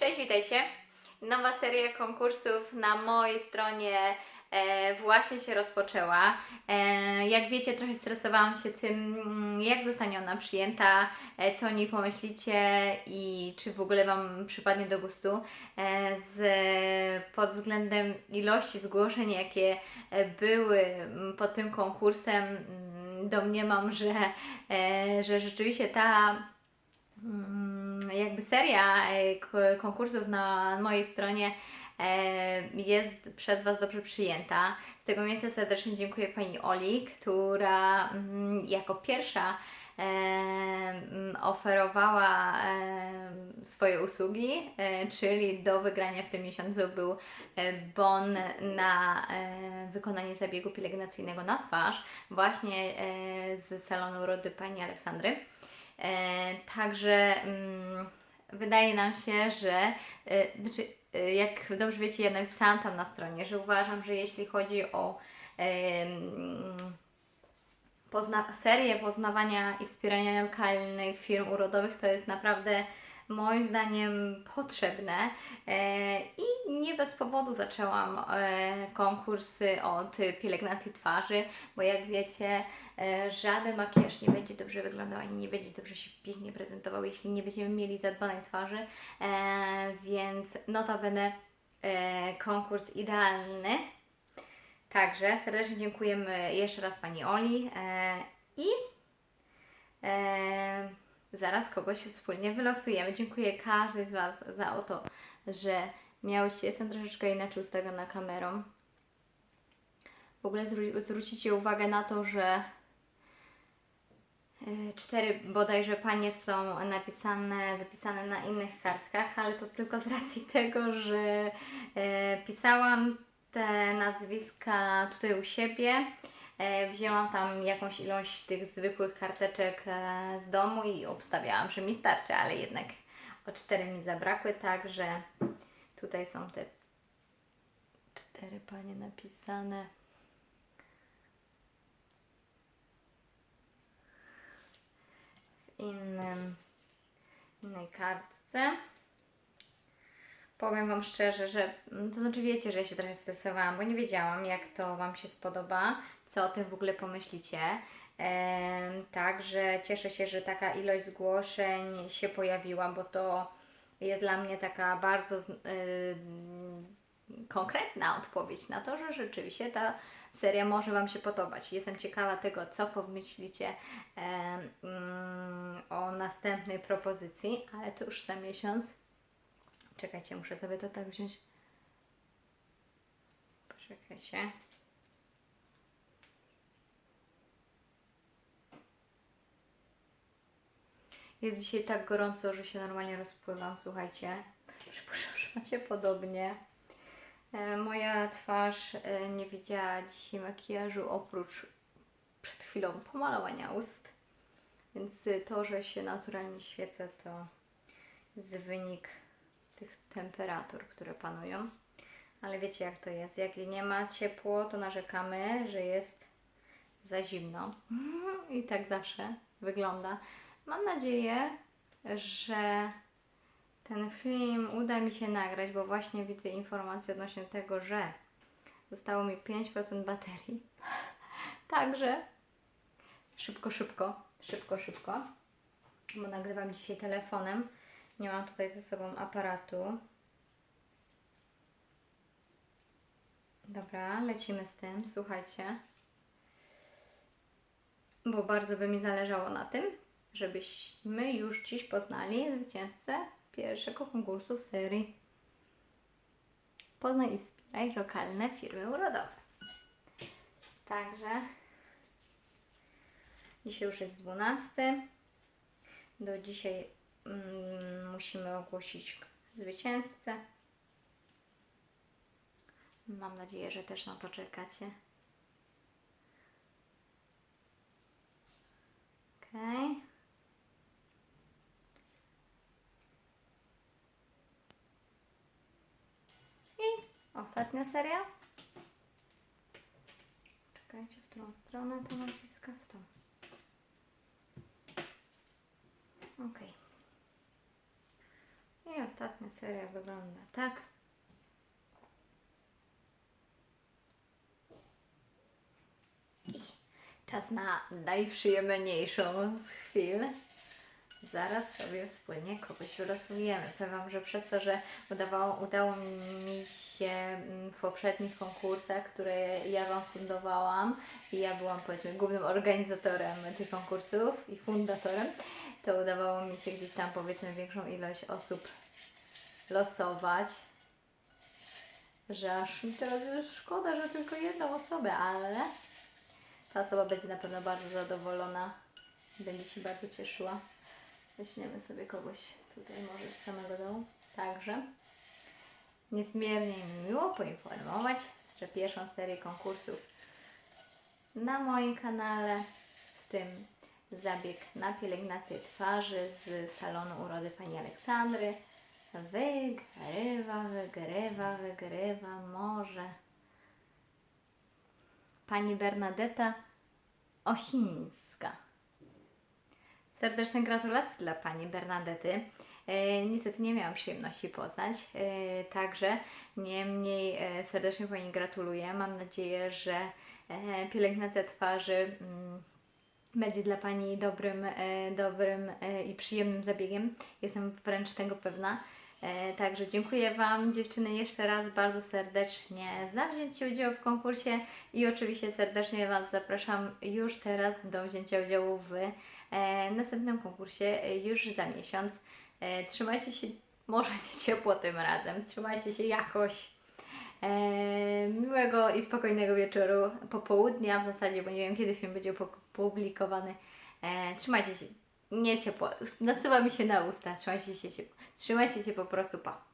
Cześć, witajcie. Nowa seria konkursów na mojej stronie e, właśnie się rozpoczęła. E, jak wiecie, trochę stresowałam się tym, mm, jak zostanie ona przyjęta, e, co o niej pomyślicie i czy w ogóle Wam przypadnie do gustu. E, z, pod względem ilości zgłoszeń, jakie e, były mm, pod tym konkursem, mm, domniemam, że, e, że rzeczywiście ta Mm, jakby seria e, konkursów na mojej stronie e, jest przez Was dobrze przyjęta. Z tego miejsca serdecznie dziękuję Pani Oli, która mm, jako pierwsza e, mm, oferowała swoje usługi, czyli do wygrania w tym miesiącu był bon na wykonanie zabiegu pielęgnacyjnego na twarz właśnie z salonu Rody Pani Aleksandry. E, także mm, wydaje nam się, że e, znaczy, e, jak dobrze wiecie, ja napisałam tam na stronie, że uważam, że jeśli chodzi o em, pozna- serię poznawania i wspierania lokalnych firm urodowych, to jest naprawdę moim zdaniem potrzebne e, i nie bez powodu zaczęłam e, konkursy od pielęgnacji twarzy, bo jak wiecie, e, żaden makijaż nie będzie dobrze wyglądał ani nie będzie dobrze się pięknie prezentował, jeśli nie będziemy mieli zadbanej twarzy, więc notabene konkurs idealny. Także serdecznie dziękujemy jeszcze raz Pani Oli i zaraz kogoś wspólnie wylosujemy. Dziękuję każdej z Was za to, że miałyście, jestem troszeczkę inaczej ustawiona kamerą. W ogóle zwró- zwrócicie uwagę na to, że e, cztery bodajże panie są napisane, wypisane na innych kartkach, ale to tylko z racji tego, że e, pisałam te nazwiska tutaj u siebie. E, wzięłam tam jakąś ilość tych zwykłych karteczek e, z domu i obstawiałam, że mi starczy, ale jednak o cztery mi zabrakły, także tutaj są te cztery panie napisane. W innym, innej kartce. Powiem Wam szczerze, że mm, to znaczy wiecie, że ja się trochę stresowałam, bo nie wiedziałam, jak to Wam się spodoba, co o tym w ogóle pomyślicie. Em, Także cieszę się, że taka ilość zgłoszeń się pojawiła, bo to jest dla mnie taka bardzo ym, konkretna odpowiedź na to, że rzeczywiście ta seria może Wam się podobać. Jestem ciekawa tego, co pomyślicie em, mm, o następnej propozycji, ale to już za miesiąc. Czekajcie, muszę sobie to tak wziąć. Poczekajcie. Jest dzisiaj tak gorąco, że się normalnie rozpływam, słuchajcie. Przypuszczam, że macie podobnie. E, moja twarz e, nie widziała dzisiaj makijażu oprócz przed chwilą pomalowania ust. Więc y, to, że się naturalnie świecę, to jest wynik tych temperatur, które panują. Ale wiecie jak to jest. Jak nie ma ciepło, to narzekamy, że jest za zimno. I tak zawsze wygląda. Mam nadzieję, że ten film uda mi się nagrać, bo właśnie widzę informację odnośnie tego, że zostało mi 5% baterii. Także szybko, szybko, szybko, szybko, bo nagrywam dzisiaj telefonem. Nie mam tutaj ze sobą aparatu. Dobra, lecimy z tym, słuchajcie. Bo bardzo by mi zależało na tym, żebyśmy już dziś poznali zwycięzcę pierwszego konkursu w serii Poznaj i wspieraj lokalne firmy urodowe. Także dzisiaj już jest 12. Do dzisiaj musimy ogłosić zwycięzcę. Mam nadzieję, że też na to czekacie. Okej. I ostatnia seria. Czekajcie, w którą stronę to nazwiska? W tą. Okej. I ostatnia seria wygląda tak. I czas na najprzyjemniejszą z chwil. Zaraz sobie wspólnie kogoś wylosujemy. Powiem Wam, że przez to, że udawało, udało mi się mm, w poprzednich konkursach, które ja Wam fundowałam i ja byłam powiedzmy głównym organizatorem tych konkursów i fundatorem, to udawało mi się gdzieś tam powiedzmy większą ilość osób losować. Że aż mi teraz już szkoda, że tylko jedną osobę, ale ta osoba będzie na pewno bardzo zadowolona będzie się bardzo cieszyła. Weźmiemy sobie kogoś tutaj może z samego dołu. Także niezmiernie mi miło poinformować, że pierwszą serię konkursów na moim kanale, w tym zabieg na pielęgnację twarzy z salonu urody pani Aleksandry, wygrywa, wygrywa, wygrywa może pani Bernadetta Osińska. Serdeczne gratulacje dla Pani Bernadety. E, niestety nie miałam przyjemności poznać, e, także niemniej e, serdecznie Pani gratuluję. Mam nadzieję, że pielęgnacja twarzy mm, będzie dla Pani dobrym, e, dobrym e, i przyjemnym zabiegiem. Jestem wręcz tego pewna. E, Także dziękuję Wam dziewczyny jeszcze raz bardzo serdecznie za wzięcie udziału w konkursie i oczywiście serdecznie Was zapraszam już teraz do wzięcia udziału w następnym konkursie już za miesiąc. Trzymajcie się, może nie ciepło tym razem, trzymajcie się jakoś. Miłego i spokojnego wieczoru, popołudnia. W zasadzie, bo nie wiem kiedy film będzie opublikowany. E, trzymajcie się, nie ciepło, nasyła mi się na usta, trzymajcie się ciepło, trzymajcie się po prostu, pa.